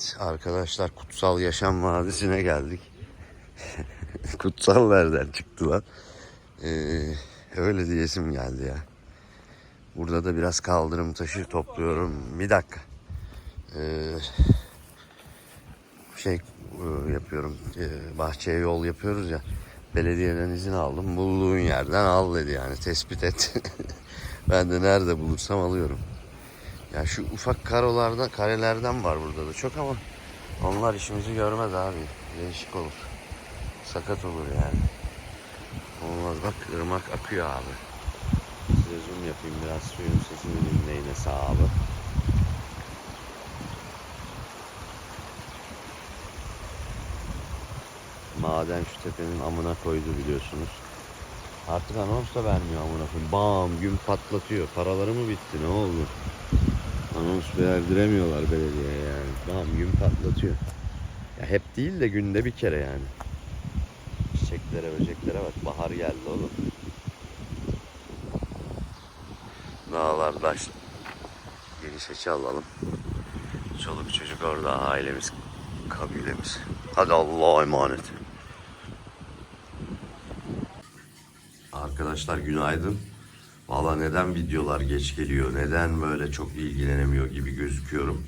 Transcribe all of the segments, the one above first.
Evet arkadaşlar Kutsal Yaşam Vadisi'ne geldik. Kutsal nereden çıktı lan? Ee, öyle diyesim geldi ya. Burada da biraz kaldırım taşı topluyorum. Bir dakika. Ee, şey e, yapıyorum. e, bahçeye yol yapıyoruz ya. Belediyeden izin aldım. Bulduğun yerden al dedi yani. Tespit et. ben de nerede bulursam alıyorum. Ya şu ufak karolardan, karelerden var burada da çok ama onlar işimizi görmez abi. Değişik olur. Sakat olur yani. Olmaz bak ırmak akıyor abi. Size zoom yapayım biraz suyun sesini dinleyin hesabı. Maden şu tepenin amına koydu biliyorsunuz. Artık anons da vermiyor amına koyayım. Bam gün patlatıyor. Paraları mı bitti ne oldu? Anons verdiremiyorlar belediyeye yani. Bam gün patlatıyor. Ya hep değil de günde bir kere yani. Çiçeklere, böceklere bak. Bahar geldi oğlum. Dağlar, taş. Geniş açı alalım. Çoluk çocuk orada, ailemiz, kabilemiz. Hadi Allah'a emanet. Arkadaşlar günaydın. Valla neden videolar geç geliyor, neden böyle çok ilgilenemiyor gibi gözüküyorum.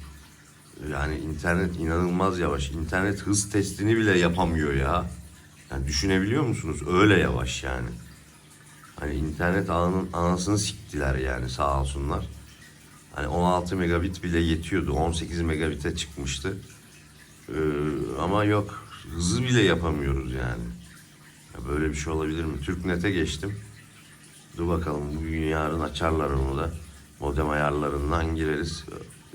Yani internet inanılmaz yavaş. İnternet hız testini bile yapamıyor ya. Yani düşünebiliyor musunuz? Öyle yavaş yani. Hani internet ağının anasını siktiler yani sağ olsunlar. Hani 16 megabit bile yetiyordu. 18 megabite çıkmıştı. Ee, ama yok hızı bile yapamıyoruz yani. Ya böyle bir şey olabilir mi? Türknet'e geçtim. Dur bakalım bugün yarın açarlar onu da. Modem ayarlarından gireriz.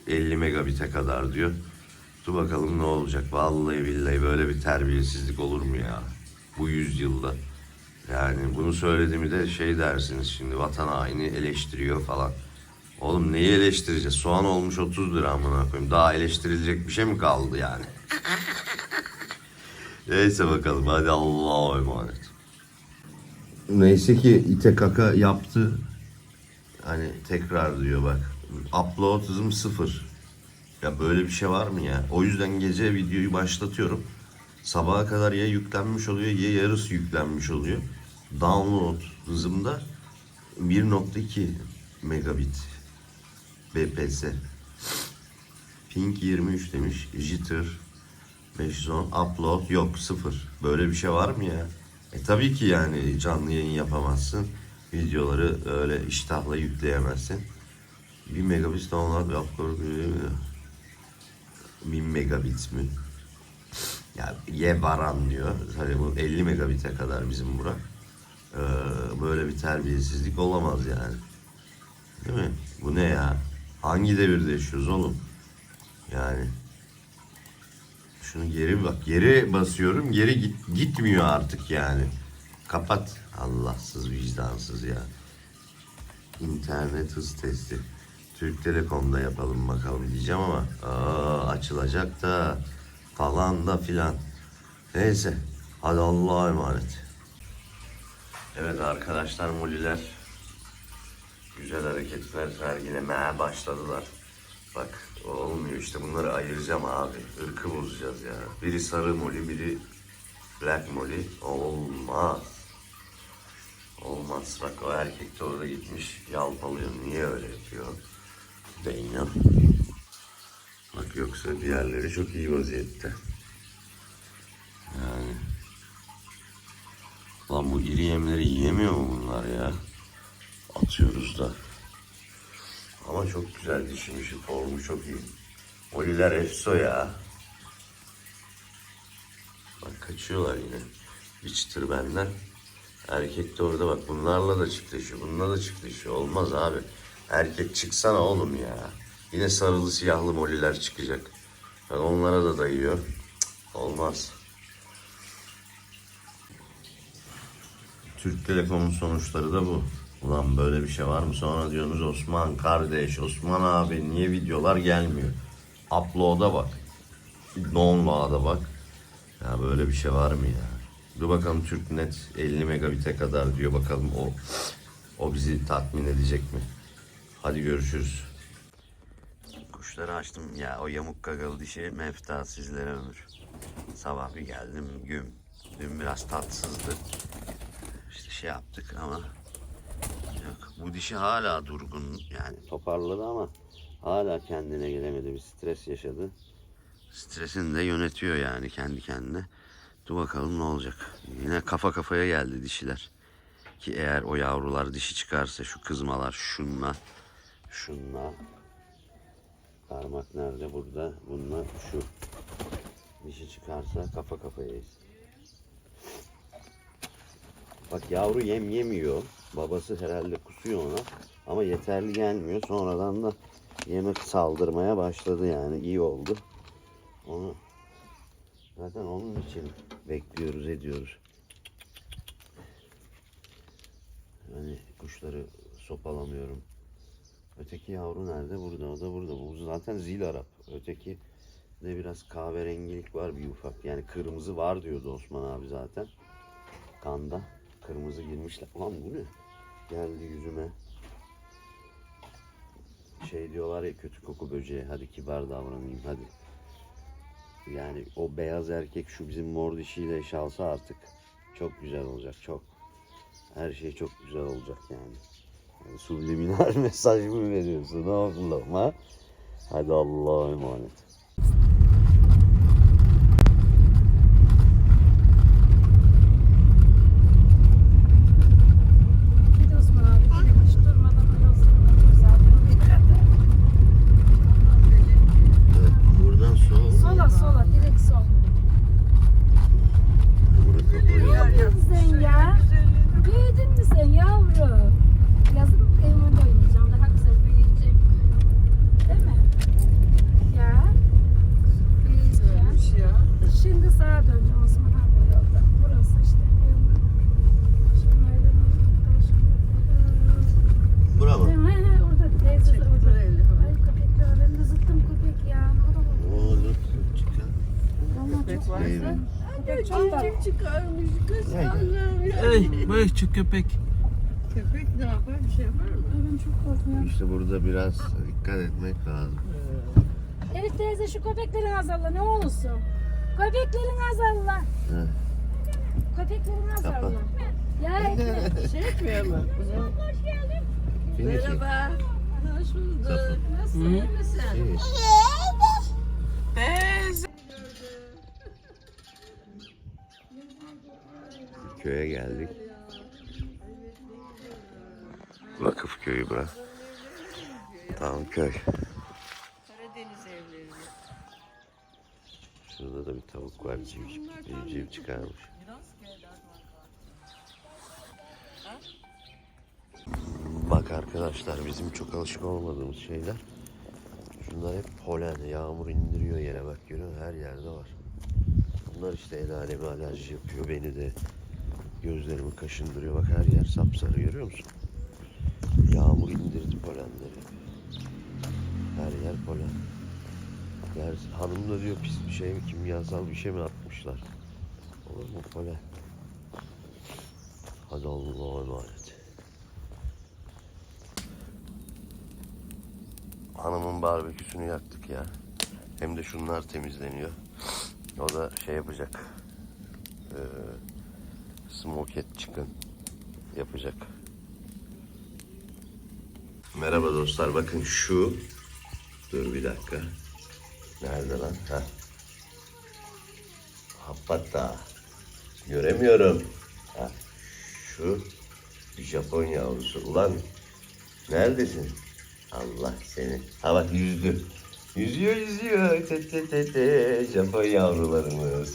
50 megabite kadar diyor. Dur bakalım ne olacak. Vallahi billahi böyle bir terbiyesizlik olur mu ya? Bu yüzyılda. Yani bunu söylediğimi de şey dersiniz şimdi vatan haini eleştiriyor falan. Oğlum neyi eleştireceğiz? Soğan olmuş 30 lira amına koyayım. Daha eleştirilecek bir şey mi kaldı yani? Neyse bakalım hadi Allah'a emanet. Neyse ki ite kaka yaptı. Hani tekrar diyor bak. Upload hızım sıfır. Ya böyle bir şey var mı ya? O yüzden gece videoyu başlatıyorum. Sabaha kadar ya yüklenmiş oluyor ya yarısı yüklenmiş oluyor. Download hızımda 1.2 megabit BPS. Ping 23 demiş. Jitter 510 upload yok sıfır. Böyle bir şey var mı ya? E tabii ki yani canlı yayın yapamazsın. Videoları öyle iştahla yükleyemezsin. 1 megabit download upload 1000 megabit mi? Ya ye varan diyor. Hani bu 50 megabite kadar bizim bura. Ee, böyle bir terbiyesizlik olamaz yani. Değil mi? Bu ne ya? Hangi devirde yaşıyoruz oğlum? Yani şunu geri bak. Geri basıyorum. Geri git, gitmiyor artık yani. Kapat. Allahsız vicdansız ya. İnternet hız testi. Türk Telekom'da yapalım bakalım diyeceğim ama aa, açılacak da falan da filan. Neyse. Hadi Allah'a emanet. Evet arkadaşlar muliler güzel hareketler sergilemeye başladılar. Bak olmuyor işte bunları ayıracağım abi. Irkı bozacağız ya. Biri sarı moli, biri black moli. Olmaz. Olmaz. Bak o erkek de orada gitmiş yalpalıyor. Niye öyle yapıyor? Beynam. Bak yoksa diğerleri çok iyi vaziyette. Yani. Lan bu iri yemleri yiyemiyor mu bunlar ya? Atıyoruz da. Ama çok güzel dişimişi, formu çok iyi. Oliler efso ya. Bak kaçıyorlar yine. Çıtır benden. Erkek de orada bak bunlarla da çiftleşiyor. Bununla da çiftleşiyor. Olmaz abi. Erkek çıksana oğlum ya. Yine sarılı siyahlı moliler çıkacak. Bak onlara da dayıyor. Olmaz. Türk Telekom'un sonuçları da bu. Ulan böyle bir şey var mı? Sonra diyorsunuz Osman kardeş, Osman abi niye videolar gelmiyor? Upload'a bak. Download'a bak. Ya böyle bir şey var mı ya? Dur bakalım TürkNet 50 megabit'e kadar diyor bakalım o o bizi tatmin edecek mi? Hadi görüşürüz. Kuşlar kuşları açtım. Ya o yamuk gagalı dişi mefta sizlere ömür. Sabah bir geldim güm. Dün biraz tatsızdı. İşte şey yaptık ama yok. Bu dişi hala durgun yani toparladı ama hala kendine gelemedi. Bir stres yaşadı. Stresini de yönetiyor yani kendi kendine. Dur bakalım ne olacak. Yine kafa kafaya geldi dişiler. Ki eğer o yavrular dişi çıkarsa şu kızmalar şunla şunla parmak nerede burada bununla şu dişi çıkarsa kafa kafayayız. Bak yavru yem yemiyor. Babası herhalde kusuyor ona. Ama yeterli gelmiyor. Sonradan da yemek saldırmaya başladı yani. iyi oldu. Onu zaten onun için bekliyoruz ediyoruz. Hani kuşları sopalamıyorum. Öteki yavru nerede? Burada. O da burada. Bu zaten zil Arap. Öteki de biraz kahverengilik var bir ufak. Yani kırmızı var diyordu Osman abi zaten. Kanda. Kırmızı girmişler. Ulan bu ne? Geldi yüzüme. Şey diyorlar ya kötü koku böceği. Hadi kibar davranayım hadi. Yani o beyaz erkek şu bizim mor dişiyle şalsa artık çok güzel olacak çok. Her şey çok güzel olacak yani. yani subliminal mesaj mı veriyorsun oğlum ha? Hadi Allah'a emanet. Bir de Osman abi yine hiç durmadan öyle ısırmadı zaten. Evet, buradan sol. Sola sola direkt sol. Burada kapalı. Büyüdün sen ya. Büyüdün mü sen yavrum? Yazın evimde oynayacağım. Daha güzel büyüyeceğim. Değil mi? Ya. Büyüyeceğim. Şimdi sağa döneceğim Osman abi yolda. Burası işte. evim. Şimdi öyle bir- Bura mı? He he orada teyze de orada. Ay köpekler ben de zıttım köpek ya. Ne oldu? Oğlum çıkar. Vallahi çok Baby. güzel. Köpek çok tatlı. çıkarmış kız Allah'ım ya. Ey bu küçük köpek. Köpek ne yapar bir şey yapar mı? Ben çok korkuyorum. İşte burada biraz dikkat etmek lazım. Elif teyze şu köpeklerin azalla ne olursun. Köpeklerin azalla. He. Köpeklerin. Kapa. Ya Elif. Şey etmiyor mu? Beni ki. Merhaba. Hoş bulduk. Nasılsın? iyi misin? İyi. Köye geldik. Vakıf köyü bura. Tam köy. Tavuk var. Civ, civ, civ çıkarmış. Bak arkadaşlar bizim çok alışık olmadığımız şeyler. Şunlar hep polen. Yağmur indiriyor yere bak görüyor? Her yerde var. Bunlar işte el alemi alerji yapıyor. Beni de gözlerimi kaşındırıyor. Bak her yer sapsarı görüyor musun? Yağmur indirdi polenleri. Her yer polen. Der, hanım da diyor pis bir şey mi kimyasal bir şey mi atmışlar. Olur mu polen? Hadi Allah'a emanet. Hanımın barbeküsünü yaktık ya. Hem de şunlar temizleniyor. O da şey yapacak. Ee, smoket chicken yapacak. Merhaba dostlar. Bakın şu. Dur bir dakika. Nerede lan? Ha. Hatta. Göremiyorum. Ha. Şu Japon yavrusu. Ulan neredesin? Allah seni. Ha bak yüzdü. Yüzüyor yüzüyor. Te te te te. Japon yavrularımız.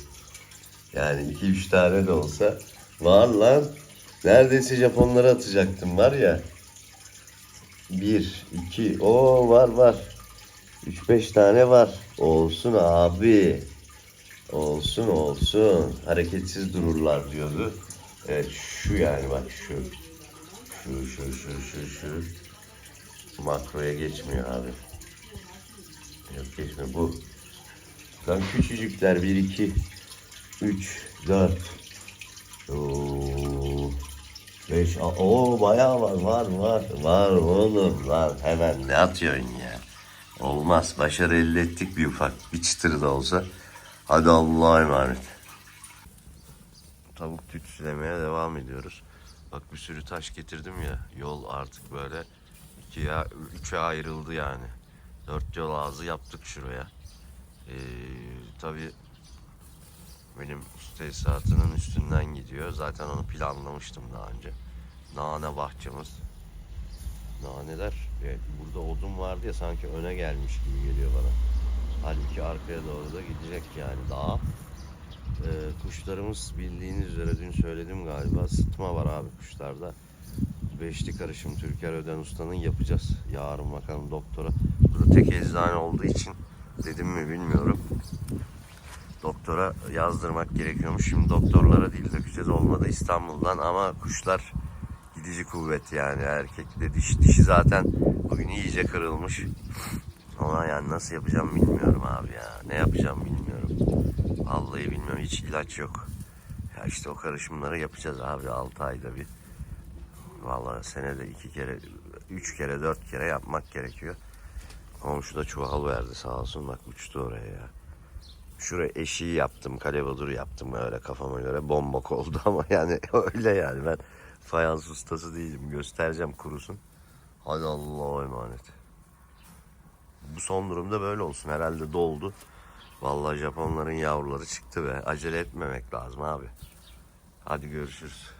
Yani iki üç tane de olsa var lan. Neredeyse Japonlara atacaktım var ya. Bir, iki, o var var. Üç beş tane var. Olsun abi. Olsun olsun. Hareketsiz dururlar diyordu. Evet şu yani bak şu. Şu şu şu şu şu. Makroya geçmiyor abi. Yok geçmiyor bu. Lan küçücükler 1 2 3 4 Oo, 5 o bayağı var var var var oğlum lan hemen ne atıyorsun ya? Olmaz. Başarı elde ettik bir ufak. Bir çıtır da olsa. Hadi Allah'a emanet. Tavuk tütsülemeye devam ediyoruz. Bak bir sürü taş getirdim ya. Yol artık böyle ikiye, üçe ayrıldı yani. Dört yol ağzı yaptık şuraya. Ee, tabii benim su tesisatının üstünden gidiyor. Zaten onu planlamıştım daha önce. Nane bahçemiz. Naneler evet, burada odun vardı ya sanki öne gelmiş gibi geliyor bana. Halbuki arkaya doğru da gidecek yani daha. Ee, kuşlarımız bildiğiniz üzere dün söyledim galiba sıtma var abi kuşlarda. Beşli karışım Türker Öden Usta'nın yapacağız. Yarın bakalım doktora. Burada tek eczane olduğu için dedim mi bilmiyorum. Doktora yazdırmak gerekiyormuş. Şimdi doktorlara değil dökeceğiz olmadı İstanbul'dan ama kuşlar gidici kuvvet yani erkekle diş dişi zaten bugün iyice kırılmış. Ama yani nasıl yapacağım bilmiyorum abi ya. Ne yapacağım bilmiyorum. Vallahi bilmiyorum. Hiç ilaç yok. Ya işte o karışımları yapacağız abi 6 ayda bir. Vallahi senede iki kere, üç kere, dört kere yapmak gerekiyor. Komşu da çuval verdi sağ olsun bak uçtu oraya ya. Şuraya eşiği yaptım, kalebadur yaptım öyle kafama göre bombok oldu ama yani öyle yani ben fayans ustası değilim. Göstereceğim kurusun. Hadi Allah'a emanet. Bu son durumda böyle olsun. Herhalde doldu. Vallahi Japonların yavruları çıktı be. Acele etmemek lazım abi. Hadi görüşürüz.